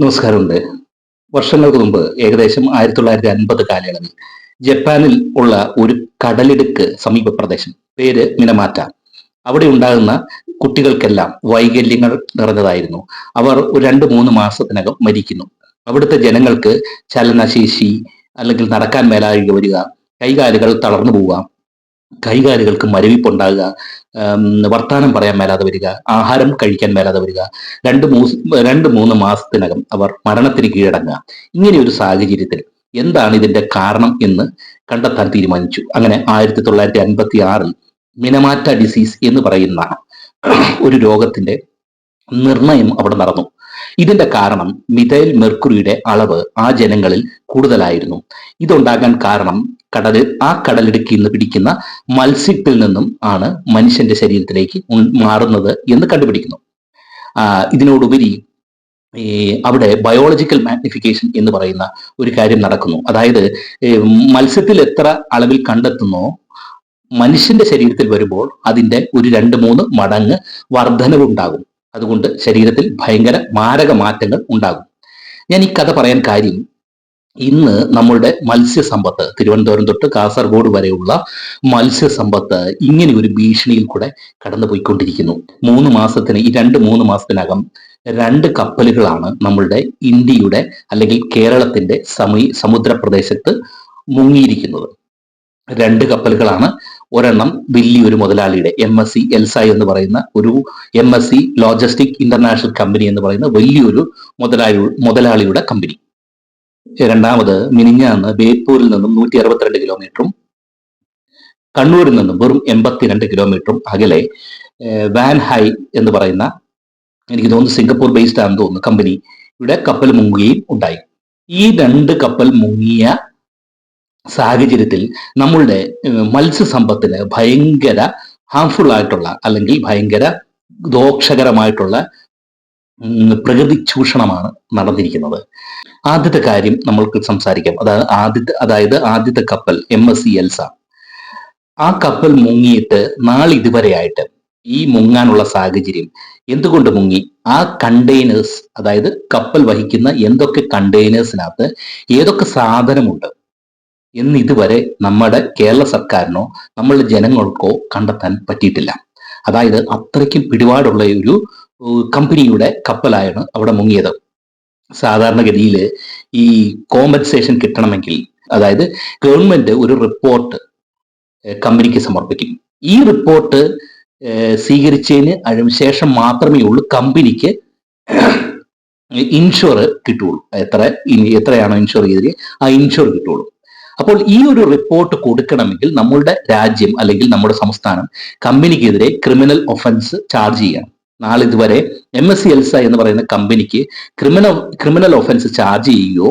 നമസ്കാരമുണ്ട്. വർഷങ്ങൾക്ക് മുമ്പ് ഏകദേശം ആയിരത്തി തൊള്ളായിരത്തി അൻപത് കാലയളവിൽ ജപ്പാനിൽ ഉള്ള ഒരു കടലിടുക്ക് സമീപ പ്രദേശം പേര് മിനമാറ്റ. അവിടെ ഉണ്ടാകുന്ന കുട്ടികൾക്കെല്ലാം വൈകല്യങ്ങൾ നിറഞ്ഞതായിരുന്നു. അവർ രണ്ട് മൂന്ന് മാസത്തിനകം മരിക്കുന്നു. അവിടുത്തെ ജനങ്ങൾക്ക് ചലനശേഷി അല്ലെങ്കിൽ നടക്കാൻ മേലാഴിക വരിക കൈകാലുകൾ തളർന്നു പോവുക കൈകാലുകൾക്ക് മരവിപ്പുണ്ടാകുക ഉം, വർത്താനം പറയാൻ മേലാതെ വരിക ആഹാരം കഴിക്കാൻ മേലാതെ വരിക രണ്ട് മൂസ് രണ്ട് മൂന്ന് മാസത്തിനകം അവർ മരണത്തിന് കീഴടങ്ങുക. ഇങ്ങനെ ഒരു സാഹചര്യത്തിൽ എന്താണ് ഇതിന്റെ കാരണം എന്ന് കണ്ടെത്താൻ തീരുമാനിച്ചു. അങ്ങനെ ആയിരത്തി തൊള്ളായിരത്തി അൻപത്തി ആറിൽ മിനമാറ്റ ഡിസീസ് എന്ന് പറയുന്ന ഒരു രോഗത്തിന്റെ നിർണയം അവിടെ നടന്നു. ഇതിന്റെ കാരണം മിഥൈൽ മെർക്കുറിയുടെ അളവ് ആ ജനങ്ങളിൽ കൂടുതലായിരുന്നു. ഇതുണ്ടാകാൻ കാരണം കടലിൽ ആ കടലിടുക്കിൽ നിന്ന് പിടിക്കുന്ന മത്സ്യത്തിൽ നിന്നും ആണ് മനുഷ്യന്റെ ശരീരത്തിലേക്ക് മാറുന്നത് എന്ന് കണ്ടുപിടിക്കുന്നു. ഇതിനോടുപരി ഈ അവിടെ ബയോളജിക്കൽ മാഗ്നിഫിക്കേഷൻ എന്ന് പറയുന്ന ഒരു കാര്യം നടക്കുന്നു. അതായത് മത്സ്യത്തിൽ എത്ര അളവിൽ കണ്ടെത്തുന്നോ മനുഷ്യന്റെ ശരീരത്തിൽ വരുമ്പോൾ അതിന്റെ ഒരു രണ്ട് മൂന്ന് മടങ്ങ് വർധനവുണ്ടാകും. അതുകൊണ്ട് ശരീരത്തിൽ ഭയങ്കര മാരക മാറ്റങ്ങൾ ഉണ്ടാകും. ഞാൻ ഈ കഥ പറയാൻ കാര്യം ഇന്ന് നമ്മളുടെ മത്സ്യസമ്പത്ത് തിരുവനന്തപുരം തൊട്ട് കാസർഗോഡ് വരെയുള്ള മത്സ്യസമ്പത്ത് ഇങ്ങനെ ഒരു ഭീഷണിയിൽ കൂടെ കടന്നു പോയിക്കൊണ്ടിരിക്കുന്നു. മൂന്ന് മാസത്തിന് ഈ രണ്ട് മൂന്ന് മാസത്തിനകം രണ്ട് കപ്പലുകളാണ് നമ്മളുടെ ഇന്ത്യയുടെ അല്ലെങ്കിൽ കേരളത്തിന്റെ സമീ സമുദ്ര പ്രദേശത്ത് മുങ്ങിയിരിക്കുന്നത്. രണ്ട് കപ്പലുകളാണ്. ഒരെണ്ണം വലിയൊരു മുതലാളിയുടെ എം എസ് സി എൽസ എന്ന് പറയുന്ന ഒരു M S C logistic international company എന്ന് പറയുന്ന വലിയൊരു മുതലാളി മുതലാളിയുടെ കമ്പനി. രണ്ടാമത് മിനിഞ്ഞാന്ന് ബേപ്പൂരിൽ നിന്നും നൂറ്റി അറുപത്തിരണ്ട് കിലോമീറ്ററും കണ്ണൂരിൽ നിന്നും വെറും എൺപത്തിരണ്ട് കിലോമീറ്ററും അകലെ വാൻ ഹൈ എന്ന് പറയുന്ന എനിക്ക് തോന്നുന്നു സിംഗപ്പൂർ ബേസ്ഡ് ആണെന്ന് തോന്നുന്നു കമ്പനി ഇവിടെ കപ്പൽ മുങ്ങുകയും ഉണ്ടായി. ഈ രണ്ട് കപ്പൽ മുങ്ങിയ സാഹചര്യത്തിൽ നമ്മളുടെ മത്സ്യസമ്പത്തിന് ഭയങ്കര ഹാംഫുൾ ആയിട്ടുള്ള അല്ലെങ്കിൽ ഭയങ്കര ദോഷകരമായിട്ടുള്ള പ്രകൃതി ചൂഷണമാണ് നടന്നിരിക്കുന്നത്. ആദ്യത്തെ കാര്യം നമ്മൾക്ക് സംസാരിക്കാം. അതായത് ആദ്യത്തെ അതായത് ആദ്യത്തെ കപ്പൽ എം എസ് സി എൽസ ആ കപ്പൽ മുങ്ങിയിട്ട് നാളിതുവരെയായിട്ട് ഈ മുങ്ങാനുള്ള സാഹചര്യം എന്തുകൊണ്ട് മുങ്ങി? ആ കണ്ടെയ്നേഴ്സ് അതായത് കപ്പൽ വഹിക്കുന്ന എന്തൊക്കെ കണ്ടെയ്നേഴ്സിനകത്ത് ഏതൊക്കെ സാധനമുണ്ട് എന്ന് ഇതുവരെ നമ്മുടെ കേരള സർക്കാരിനോ നമ്മളുടെ ജനങ്ങൾക്കോ കണ്ടെത്താൻ പറ്റിയിട്ടില്ല. അതായത് അത്രയ്ക്കും പിടിപാടുള്ള ഒരു കമ്പനിയുടെ കപ്പലായാണ് അവിടെ മുങ്ങിയത്. സാധാരണഗതിയിൽ ഈ കോമ്പൻസേഷൻ കിട്ടണമെങ്കിൽ അതായത് ഗവൺമെന്റ് ഒരു റിപ്പോർട്ട് കമ്പനിക്ക് സമർപ്പിക്കും. ഈ റിപ്പോർട്ട് സ്വീകരിച്ചതിന് ശേഷം മാത്രമേ ഉള്ളൂ കമ്പനിക്ക് ഇൻഷുർ കിട്ടുള്ളൂ എത്ര എത്രയാണോ ഇൻഷുർ ചെയ്തത് ആ ഇൻഷുർ കിട്ടുള്ളൂ അപ്പോൾ ഈ ഒരു റിപ്പോർട്ട് കൊടുക്കണമെങ്കിൽ നമ്മളുടെ രാജ്യം അല്ലെങ്കിൽ നമ്മുടെ സംസ്ഥാനം കമ്പനിക്കെതിരെ ക്രിമിനൽ ഒഫൻസ് ചാർജ് ചെയ്യണം. നാളിതുവരെ എം എസ് സി എൽസ എന്ന് പറയുന്ന കമ്പനിക്ക് ക്രിമിനൽ ക്രിമിനൽ ഒഫൻസ് ചാർജ് ചെയ്യുകയോ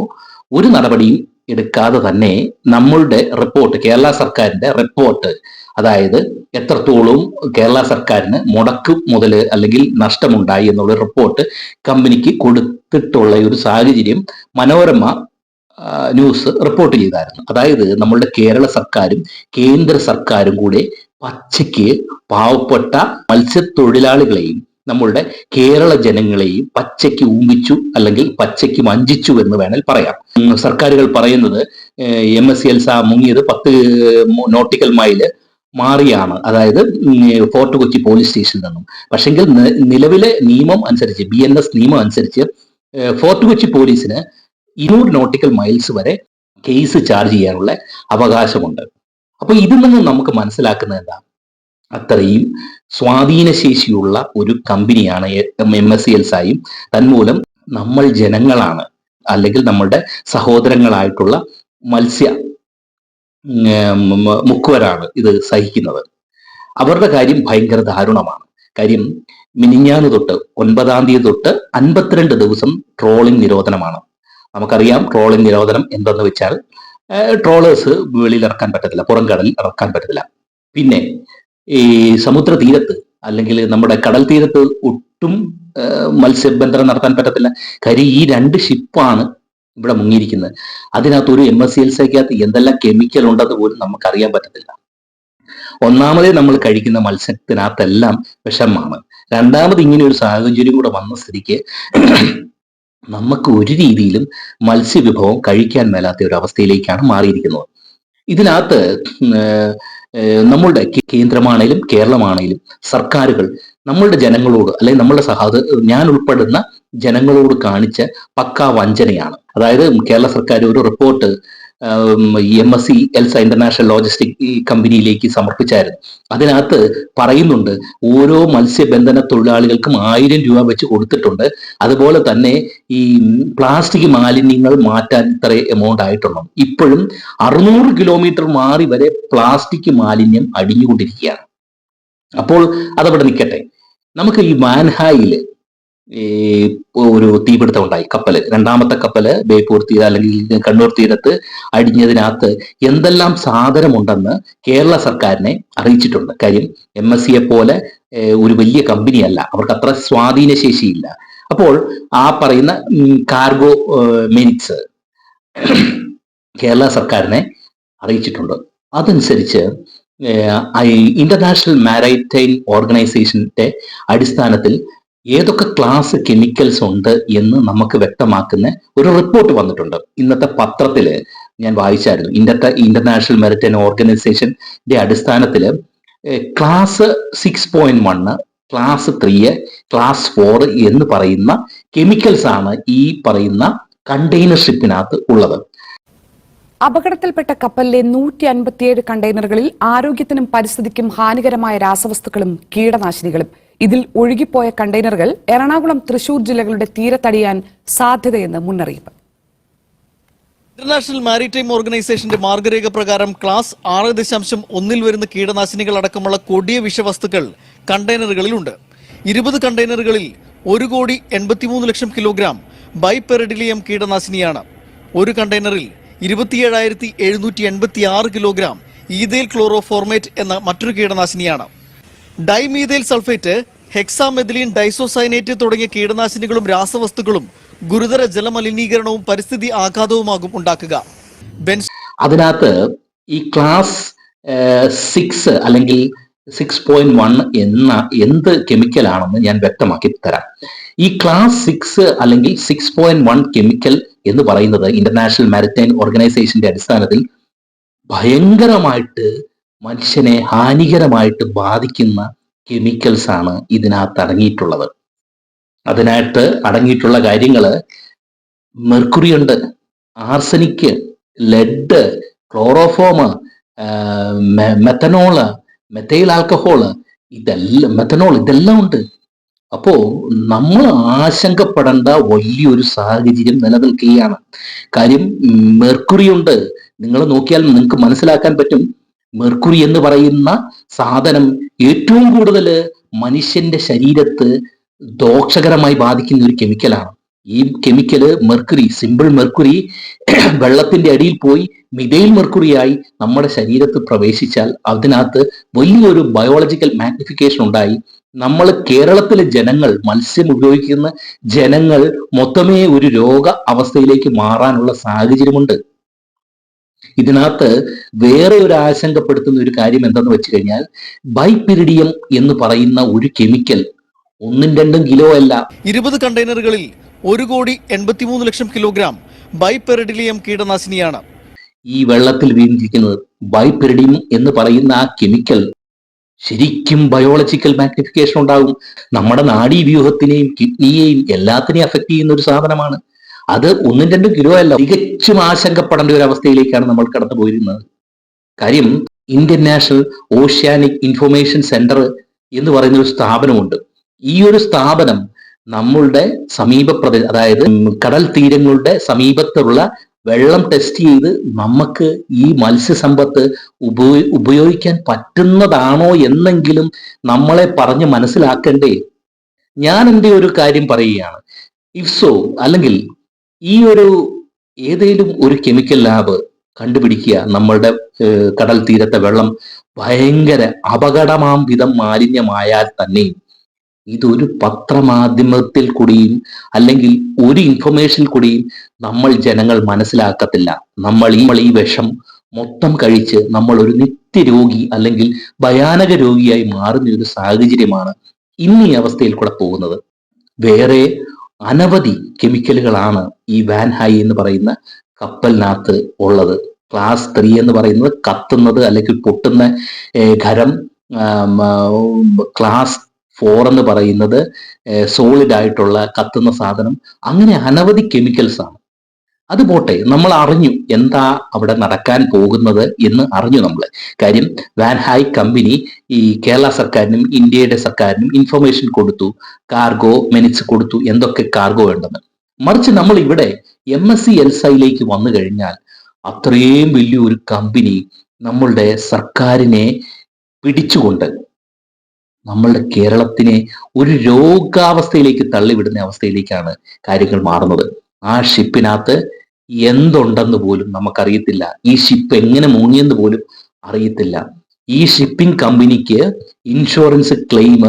ഒരു നടപടിയും എടുക്കാതെ തന്നെ നമ്മളുടെ റിപ്പോർട്ട് കേരള സർക്കാരിന്റെ റിപ്പോർട്ട് അതായത് എത്രത്തോളം കേരള സർക്കാരിന് മുടക്ക് മുതൽ അല്ലെങ്കിൽ നഷ്ടമുണ്ടായി എന്നുള്ള റിപ്പോർട്ട് കമ്പനിക്ക് കൊടുത്തിട്ടുള്ള ഒരു സാഹചര്യം മനോരമ ന്യൂസ് റിപ്പോർട്ട് ചെയ്തായിരുന്നു. അതായത് നമ്മളുടെ കേരള സർക്കാരും കേന്ദ്ര സർക്കാരും കൂടെ പച്ചയ്ക്ക് പാവപ്പെട്ട മത്സ്യത്തൊഴിലാളികളെയും നമ്മളുടെ കേരള ജനങ്ങളെയും പച്ചയ്ക്ക് ഊമ്പിച്ചു അല്ലെങ്കിൽ പച്ചയ്ക്ക് വഞ്ചിച്ചു എന്ന് വേണേൽ പറയാം. സർക്കാരുകൾ പറയുന്നത് എം എസ് സി എൽസ മുങ്ങിയത് പത്ത് നോട്ടിക്കൽ മൈൽ മാറിയാണ്. അതായത് ഫോർട്ട് കൊച്ചി പോലീസ് സ്റ്റേഷനിൽ നിന്നും. പക്ഷെങ്കിൽ നിലവിലെ നിയമം അനുസരിച്ച് ബി എൻ എസ് നിയമം അനുസരിച്ച് ഫോർട്ട് കൊച്ചി പോലീസിന് ഇരുന്നൂറ് നോട്ടിക്കൽ മൈൽസ് വരെ കേസ് ചാർജ് ചെയ്യാനുള്ള അവകാശമുണ്ട്. അപ്പൊ ഇതിൽ നിന്നും നമുക്ക് മനസ്സിലാക്കുന്നത് എന്താ? അത്രയും സ്വാധീനശേഷിയുള്ള ഒരു കമ്പനിയാണ് എം എസ് സി എൽസായും. തന്മൂലം നമ്മൾ ജനങ്ങളാണ്. അല്ലെങ്കിൽ നമ്മളുടെ സഹോദരങ്ങളായിട്ടുള്ള മത്സ്യ മുക്കുവരാണ് ഇത് സഹിക്കുന്നത്. അവരുടെ കാര്യം ഭയങ്കര ദാരുണമാണ്. കാര്യം മിനിഞ്ഞാന്ന് തൊട്ട് ഒൻപതാം തീയതി തൊട്ട് അൻപത്തിരണ്ട് ദിവസം ട്രോളിംഗ് നിരോധനമാണ്. നമുക്കറിയാം ട്രോളിംഗ് നിരോധനം എന്തെന്ന് വെച്ചാൽ ട്രോളേഴ്സ് വെളിയിൽ ഇറക്കാൻ പറ്റത്തില്ല പുറം കടലിൽ ഇറക്കാൻ പറ്റത്തില്ല. പിന്നെ ഈ സമുദ്ര തീരത്ത് അല്ലെങ്കിൽ നമ്മുടെ കടൽ തീരത്ത് ഒട്ടും മത്സ്യബന്ധനം നടത്താൻ പറ്റത്തില്ല. കാര്യം ഈ രണ്ട് ഷിപ്പാണ് ഇവിടെ മുങ്ങിയിരിക്കുന്നത്. അതിനകത്ത് ഒരു എം എസ് സി എൽസയ്ക്കകത്ത് എന്തെല്ലാം കെമിക്കൽ ഉണ്ടെന്ന് പോലും നമുക്ക് അറിയാൻ പറ്റത്തില്ല. ഒന്നാമതേ നമ്മൾ കഴിക്കുന്ന മത്സ്യത്തിനകത്തെല്ലാം വിഷമാണ്. രണ്ടാമത് ഇങ്ങനെ ഒരു സാഹചര്യം കൂടെ വന്ന സ്ഥിതിക്ക് നമുക്ക് ഒരു രീതിയിലും മത്സ്യവിഭവം കഴിക്കാൻ മേലാത്ത ഒരു അവസ്ഥയിലേക്കാണ് മാറിയിരിക്കുന്നത്. ഇതിനകത്ത് നമ്മളുടെ കേന്ദ്രമാണേലും കേരളമാണേലും സർക്കാരുകൾ നമ്മളുടെ ജനങ്ങളോട് അല്ലെങ്കിൽ നമ്മളുടെ സഹാദ ഞാൻ ഉൾപ്പെടുന്ന ജനങ്ങളോട് കാണിച്ച പക്കാ വഞ്ചനയാണ്. അതായത് കേരള സർക്കാർ ഒരു report M S C Elsa international logistic കമ്പനിയിലേക്ക് സമർപ്പിച്ചായിരുന്നു. അതിനകത്ത് പറയുന്നുണ്ട് ഓരോ മത്സ്യബന്ധന തൊഴിലാളികൾക്കും ആയിരം രൂപ വെച്ച് കൊടുത്തിട്ടുണ്ട്. അതുപോലെ തന്നെ ഈ പ്ലാസ്റ്റിക് മാലിന്യങ്ങൾ മാറ്റാൻ ഇത്ര എമൗണ്ട് ആയിട്ടുള്ളൂ ഇപ്പോഴും അറുന്നൂറ് കിലോമീറ്റർ മാറി വരെ പ്ലാസ്റ്റിക് മാലിന്യം അടിഞ്ഞുകൊണ്ടിരിക്കുകയാണ്. അപ്പോൾ അതവിടെ നിൽക്കട്ടെ. നമുക്ക് ഈ വാൻഹായിൽ ഈ ഒരു തീപിടുത്തം ഉണ്ടായി. കപ്പൽ. രണ്ടാമത്തെ കപ്പൽ ബേപ്പൂർ തീര അല്ലെങ്കിൽ കണ്ണൂർ തീരത്ത് അടിഞ്ഞതിനകത്ത് എന്തെല്ലാം സാധനമുണ്ടെന്ന് കേരള സർക്കാരിനെ അറിയിച്ചിട്ടുണ്ട്. കാര്യം എം എസ് സിയെ പോലെ ഒരു വലിയ കമ്പനിയല്ല. അവർക്ക് അത്ര സ്വാധീന ശേഷിയില്ല അപ്പോൾ ആ പറയുന്ന കാർഗോ മിനിറ്റ്സ് കേരള സർക്കാരിനെ അറിയിച്ചിട്ടുണ്ട്. അതനുസരിച്ച് ഇന്റർനാഷണൽ മാരൈറ്റൈൻ ഓർഗനൈസേഷന്റെ അടിസ്ഥാനത്തിൽ ഏതൊക്കെ ക്ലാസ് കെമിക്കൽസ് ഉണ്ട് എന്ന് നമുക്ക് വ്യക്തമാക്കുന്ന ഒരു റിപ്പോർട്ട് വന്നിട്ടുണ്ട്. ഇന്നത്തെ പത്രത്തിൽ ഞാൻ വായിച്ചായിരുന്നു. ഇന്നത്തെ ഇന്റർനാഷണൽ മെറിറ്റൈൻ ഓർഗനൈസേഷന്റെ അടിസ്ഥാനത്തിൽ class six point one class three class four എന്ന് പറയുന്ന കെമിക്കൽസ് ആണ് ഈ പറയുന്ന കണ്ടെയ്നർ ഷിപ്പിനകത്ത് ഉള്ളത്. അപകടത്തിൽപ്പെട്ട കപ്പലിലെ നൂറ്റി അൻപത്തിയേഴ് കണ്ടെയ്നറുകളിൽ ആരോഗ്യത്തിനും പരിസ്ഥിതിക്കും ഹാനികരമായ രാസവസ്തുക്കളും കീടനാശിനികളും. ഇതിൽ ഒഴുകിപ്പോയ കണ്ടെയ്നറുകൾ എറണാകുളം തൃശൂർ ജില്ലകളുടെ തീരത്തടിയാൻ സാധ്യതയെന്ന് മുന്നറിയിപ്പ്. ഇന്റർനാഷണൽ മാരിടൈം ഓർഗനൈസേഷന്റെ മാർഗരേഖ പ്രകാരം ക്ലാസ് ആറ് ദശാംശം ഒന്നിൽ വരുന്ന കീടനാശിനികൾ അടക്കമുള്ള കൊടിയ വിഷവസ്തുക്കൾ കണ്ടെയ്നറുകളിലുണ്ട്. ഇരുപത് കണ്ടെയ്നറുകളിൽ ഒരു കോടി എൺപത്തിമൂന്ന് ലക്ഷം കിലോഗ്രാം ബൈപെറിഡിലിയം കീടനാശിനിയാണ്. ഒരു കണ്ടെയ്നറിൽ ഇരുപത്തിയേഴായിരത്തി എഴുന്നൂറ്റി എൺപത്തി ആറ് കിലോഗ്രാം ഈതേൽ ക്ലോറോഫോർമേറ്റ് എന്ന മറ്റൊരു കീടനാശിനിയാണ്. ഡൈമീതേൽ സൾഫേറ്റ് ഹെക്സാമെഥിലീൻ ഡൈസോസൈനേറ്റ് തുടങ്ങിയ കീടനാശിനികളും രാസവസ്തുക്കളും ഗുരുതര ജലമലിനീകരണവും പരിസ്ഥിതി ആഘാതവുമാകും ഉണ്ടാക്കുക. അതിനകത്ത് ഈ ക്ലാസ് സിക്സ് അല്ലെങ്കിൽ സിക്സ് പോയിന്റ് വൺ എന്ന എന്ത് കെമിക്കൽ ആണെന്ന് ഞാൻ വ്യക്തമാക്കി തരാം. ഈ ക്ലാസ് സിക്സ് അല്ലെങ്കിൽ സിക്സ് പോയിന്റ് വൺ കെമിക്കൽ എന്ന് പറയുന്നത് ഇന്റർനാഷണൽ മാരിടൈം ഓർഗനൈസേഷന്റെ അടിസ്ഥാനത്തിൽ ഭയങ്കരമായിട്ട് മനുഷ്യനെ ഹാനികരമായിട്ട് ബാധിക്കുന്ന കെമിക്കൽസ് ആണ് ഇതിനകത്ത് അടങ്ങിയിട്ടുള്ളത്. അതിനായിട്ട് അടങ്ങിയിട്ടുള്ള കാര്യങ്ങൾ മെർക്കുറി ഉണ്ട് arsenic lead chloroform methanol methyl alcohol ഇതെല്ലാം മെത്തനോൾ ഇതെല്ലാം ഉണ്ട്. അപ്പോ നമ്മൾ ആശങ്കപ്പെടേണ്ട വലിയൊരു സാഹചര്യം നിലനിൽക്കുകയാണ്. കാര്യം മെർക്കുറി ഉണ്ട്. നിങ്ങൾ നോക്കിയാൽ നിങ്ങൾക്ക് മനസ്സിലാക്കാൻ പറ്റും. മെർക്കുറി എന്ന് പറയുന്ന സാധനം ഏറ്റവും കൂടുതൽ മനുഷ്യന്റെ ശരീരത്ത് ദോഷകരമായി ബാധിക്കുന്ന ഒരു കെമിക്കലാണ് ഈ കെമിക്കൽ മെർക്കുറി സിമ്പിൾ മെർക്കുറി വെള്ളത്തിന്റെ അടിയിൽ പോയി മിഥൈൽ മെർക്കുറിയായി നമ്മുടെ ശരീരത്ത് പ്രവേശിച്ചാൽ അതിനകത്ത് വലിയൊരു ബയോളജിക്കൽ മാഗ്നിഫിക്കേഷൻ ഉണ്ടായി. നമ്മൾ കേരളത്തിലെ ജനങ്ങൾ മത്സ്യം ഉപയോഗിക്കുന്ന ജനങ്ങൾ മൊത്തമേ ഒരു രോഗ അവസ്ഥയിലേക്ക് മാറാനുള്ള സാഹചര്യമുണ്ട്. ഇതിനകത്ത് വേറെ ഒരു ആശങ്കപ്പെടുത്തുന്ന ഒരു കാര്യം എന്തെന്ന് വെച്ച് കഴിഞ്ഞാൽ ബൈപിരിഡിയം എന്ന് പറയുന്ന ഒരു കെമിക്കൽ ഒന്നും രണ്ടും കിലോ അല്ല. ഇരുപത് കണ്ടെയ്നറുകളിൽ ഒരു കോടി എൺപത്തിമൂന്ന് ലക്ഷം കിലോഗ്രാം ബൈപെറിഡിലിയം കീടനാശിനിയാണ്. ഈ വെള്ളത്തിൽ വീണിരിക്കുന്നത് ബൈപെറിഡിയം എന്ന് പറയുന്ന ആ കെമിക്കൽ ശരിക്കും ബയോളജിക്കൽ മാഗ്നിഫിക്കേഷൻ ഉണ്ടാകും. നമ്മുടെ നാഡീവ്യൂഹത്തിനെയും കിഡ്നിയെയും എല്ലാത്തിനെയും അഫക്ട് ചെയ്യുന്ന ഒരു സാധനമാണ്. അത് ഒന്നും രണ്ടും കിലോ അല്ല തികച്ചും ആശങ്കപ്പെടേണ്ട ഒരു അവസ്ഥയിലേക്കാണ് നമ്മൾ കടന്നു പോയിരുന്നത് കാര്യം Indian national oceanic information centre എന്ന് പറയുന്ന ഒരു സ്ഥാപനമുണ്ട്. ഈ ഒരു സ്ഥാപനം നമ്മളുടെ സമീപ അതായത് കടൽ തീരങ്ങളുടെ സമീപത്തുള്ള വെള്ളം ടെസ്റ്റ് ചെയ്ത് നമുക്ക് ഈ മത്സ്യസമ്പത്ത് ഉപയോ ഉപയോഗിക്കാൻ പറ്റുന്നതാണോ എന്നെങ്കിലും നമ്മളെ പറഞ്ഞ് മനസ്സിലാക്കണ്ടേ? ഞാൻ എന്റെ ഒരു കാര്യം പറയുകയാണ്. ഇഫ് സോ അല്ലെങ്കിൽ ഈ ഒരു ഏതെങ്കിലും ഒരു കെമിക്കൽ ലാബ് കണ്ടുപിടിക്കുക നമ്മളുടെ കടൽ തീരത്തെ വെള്ളം ഭയങ്കര അപകടമാം വിധം മാലിന്യമായാൽ തന്നെയും ഇതൊരു പത്രമാധ്യമത്തിൽ കൂടിയും അല്ലെങ്കിൽ ഒരു ഇൻഫർമേഷൻ കൂടിയും നമ്മൾ ജനങ്ങൾ മനസ്സിലാക്കത്തില്ല. നമ്മൾ ഈ ഈ വിഷം മൊത്തം കഴിച്ച് നമ്മൾ ഒരു നിത്യരോഗി അല്ലെങ്കിൽ ഭയാനക രോഗിയായി മാറുന്ന ഒരു സാഹചര്യമാണ് ഇന്ന് ഈ അവസ്ഥയിൽ കൂടെ പോകുന്നത്. വേറെ അനവധി കെമിക്കലുകളാണ് ഈ വാൻ ഹൈ എന്ന് പറയുന്ന കപ്പലിനകത്ത് ഉള്ളത്. ക്ലാസ് ത്രീ എന്ന് പറയുന്നത് കത്തുന്നത് അല്ലെങ്കിൽ പൊട്ടുന്ന ഖരം ക്ലാസ് ഫോർ എന്ന് പറയുന്നത് സോളിഡ് ആയിട്ടുള്ള കത്തുന്ന സാധനം. അങ്ങനെ അനവധി കെമിക്കൽസ് ആണ്. അത് പോട്ടെ നമ്മൾ അറിഞ്ഞു എന്താ അവിടെ നടക്കാൻ പോകുന്നത് എന്ന് അറിഞ്ഞു നമ്മൾ. കാര്യം വാൻഹായ് കമ്പനി ഈ കേരള സർക്കാരിനും ഇന്ത്യയുടെ സർക്കാരിനും ഇൻഫർമേഷൻ കൊടുത്തു കാർഗോ മെനിറ്റ്സ് കൊടുത്തു എന്തൊക്കെ കാർഗോ വേണ്ടെന്ന്. മറിച്ച് നമ്മൾ ഇവിടെ എം എസ് സി എൽസൈയിലേക്ക് വന്നു കഴിഞ്ഞാൽ അത്രയും വലിയൊരു കമ്പനി നമ്മളുടെ സർക്കാരിനെ പിടിച്ചുകൊണ്ട് നമ്മളുടെ കേരളത്തിനെ ഒരു രോഗാവസ്ഥയിലേക്ക് തള്ളിവിടുന്ന അവസ്ഥയിലേക്കാണ് കാര്യങ്ങൾ മാറുന്നത്. ആ ഷിപ്പിനകത്ത് എന്തുണ്ടെന്ന് പോലും നമുക്കറിയത്തില്ല. ഈ ഷിപ്പ് എങ്ങനെ മുങ്ങിയെന്ന് പോലും അറിയത്തില്ല. ഈ ഷിപ്പിംഗ് കമ്പനിക്ക് ഇൻഷുറൻസ് ക്ലെയിം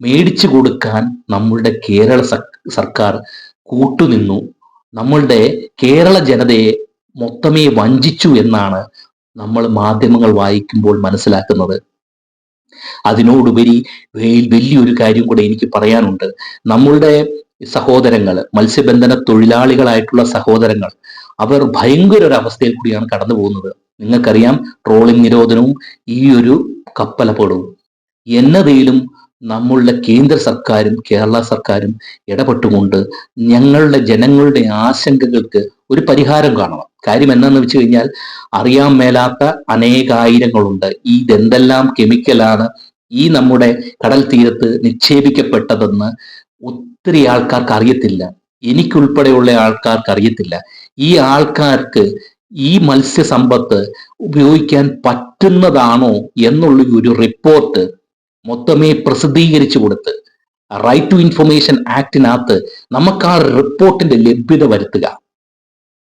മേടിച്ചു കൊടുക്കാൻ നമ്മളുടെ കേരള സർക്കാർ കൂട്ടുനിന്നു. നമ്മളുടെ കേരള ജനതയെ മൊത്തമേ വഞ്ചിച്ചു എന്നാണ് നമ്മൾ മാധ്യമങ്ങൾ വായിക്കുമ്പോൾ മനസ്സിലാക്കുന്നത്. അതിനോടുപരി വലിയൊരു കാര്യം കൂടെ എനിക്ക് പറയാനുണ്ട്. നമ്മളുടെ സഹോദരങ്ങൾ മത്സ്യബന്ധന തൊഴിലാളികളായിട്ടുള്ള സഹോദരങ്ങൾ അവർ ഭയങ്കര ഒരു അവസ്ഥയിൽ കൂടിയാണ് കടന്നു പോകുന്നത്. നിങ്ങൾക്കറിയാം ട്രോളിംഗ് നിരോധനവും ഈ ഒരു കപ്പലപകടവും എന്നതിലും നമ്മളുടെ കേന്ദ്ര സർക്കാരും കേരള സർക്കാരും ഇടപെട്ടുകൊണ്ട് ഞങ്ങളുടെ ജനങ്ങളുടെ ആശങ്കകൾക്ക് ഒരു പരിഹാരം കാണണം. കാര്യം എന്നാന്ന് വെച്ച് കഴിഞ്ഞാൽ അറിയാൻ മേലാത്ത അനേകായിരങ്ങളുണ്ട്. ഈ ഇതെന്തെല്ലാം കെമിക്കലാണ് ഈ നമ്മുടെ കടൽ തീരത്ത് നിക്ഷേപിക്കപ്പെട്ടതെന്ന് ഒത്തിരി ആൾക്കാർക്ക് അറിയത്തില്ല. എനിക്കുൾപ്പെടെയുള്ള ആൾക്കാർക്ക് അറിയത്തില്ല ഈ ആൾക്കാർക്ക് ഈ മത്സ്യസമ്പത്ത് ഉപയോഗിക്കാൻ പറ്റുന്നതാണോ എന്നുള്ള ഒരു റിപ്പോർട്ട് മൊത്തമേ പ്രസിദ്ധീകരിച്ചു കൊടുത്ത് റൈറ്റ് ടു ഇൻഫർമേഷൻ ആക്ടിനകത്ത് നമുക്ക് ആ റിപ്പോർട്ടിന്റെ ലഭ്യത വരുത്തുക.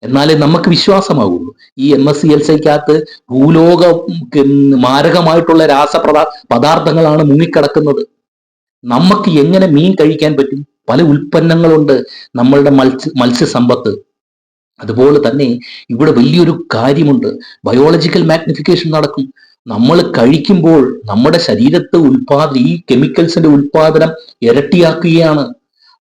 എന്നാലേ നമുക്ക് വിശ്വാസമാകുള്ളൂ ഈ എം എസ് സി എൽ സിക്കകത്ത് ഭൂലോക മാരകമായിട്ടുള്ള രാസപ്രദാ പദാർത്ഥങ്ങളാണ് മുങ്ങിക്കിടക്കുന്നത്. നമുക്ക് എങ്ങനെ മീൻ കഴിക്കാൻ പറ്റും? പല ഉൽപ്പന്നങ്ങളുണ്ട് നമ്മളുടെ മത്സ്യ മത്സ്യസമ്പത്ത്. അതുപോലെ തന്നെ ഇവിടെ വലിയൊരു കാര്യമുണ്ട്. ബയോളജിക്കൽ മാഗ്നിഫിക്കേഷൻ നടക്കും. നമ്മൾ കഴിക്കുമ്പോൾ നമ്മുടെ ശരീരത്ത് ഉൽപാദ ഈ കെമിക്കൽസിന്റെ ഉൽപാദനം ഇരട്ടിയാക്കുകയാണ്.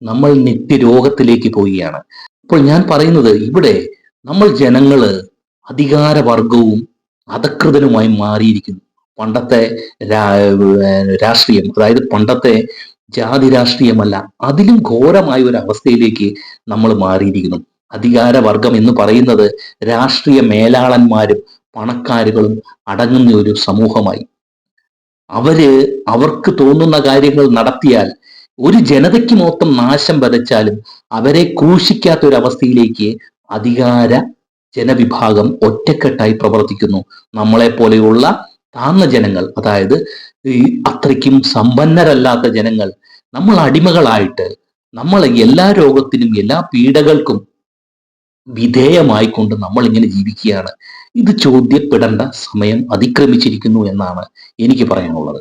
നമ്മൾ നിത്യരോഗത്തിലേക്ക് പോവുകയാണ്. അപ്പോൾ ഞാൻ പറയുന്നത് ഇവിടെ നമ്മൾ ജനങ്ങൾ അധികാരവർഗവും അധകൃതനുമായി മാറിയിരിക്കുന്നു. പണ്ടത്തെ രാഷ്ട്രീയം അതായത് പണ്ടത്തെ ജാതി രാഷ്ട്രീയമല്ല അതിലും ഘോരമായ ഒരു അവസ്ഥയിലേക്ക് നമ്മൾ മാറിയിരിക്കുന്നു. അധികാരവർഗം എന്ന് പറയുന്നത് രാഷ്ട്രീയ മേലാളന്മാരും പണക്കാരുകളും അടങ്ങുന്ന ഒരു സമൂഹമായി. അവർ അവർക്ക് തോന്നുന്ന കാര്യങ്ങൾ നടത്തിയാൽ ഒരു ജനതയ്ക്ക് മൊത്തം നാശം വരച്ചാലും അവരെ ക്രൂശിക്കാത്ത ഒരു അവസ്ഥയിലേക്ക് അധികാര ജനവിഭാഗം ഒറ്റക്കെട്ടായി പ്രവർത്തിക്കുന്നു. നമ്മളെ പോലെയുള്ള താന്ന ജനങ്ങൾ അതായത് അത്രയ്ക്കും സമ്പന്നരല്ലാത്ത ജനങ്ങൾ നമ്മൾ അടിമകളായിട്ട് നമ്മൾ എല്ലാ രോഗത്തിനും എല്ലാ പീഡകൾക്കും വിധേയമായിക്കൊണ്ട് നമ്മൾ ഇങ്ങനെ ജീവിക്കുകയാണ്. ഇത് ചോദ്യപ്പെടേണ്ട സമയം അതിക്രമിച്ചിരിക്കുന്നു എന്നാണ് എനിക്ക് പറയാനുള്ളത്.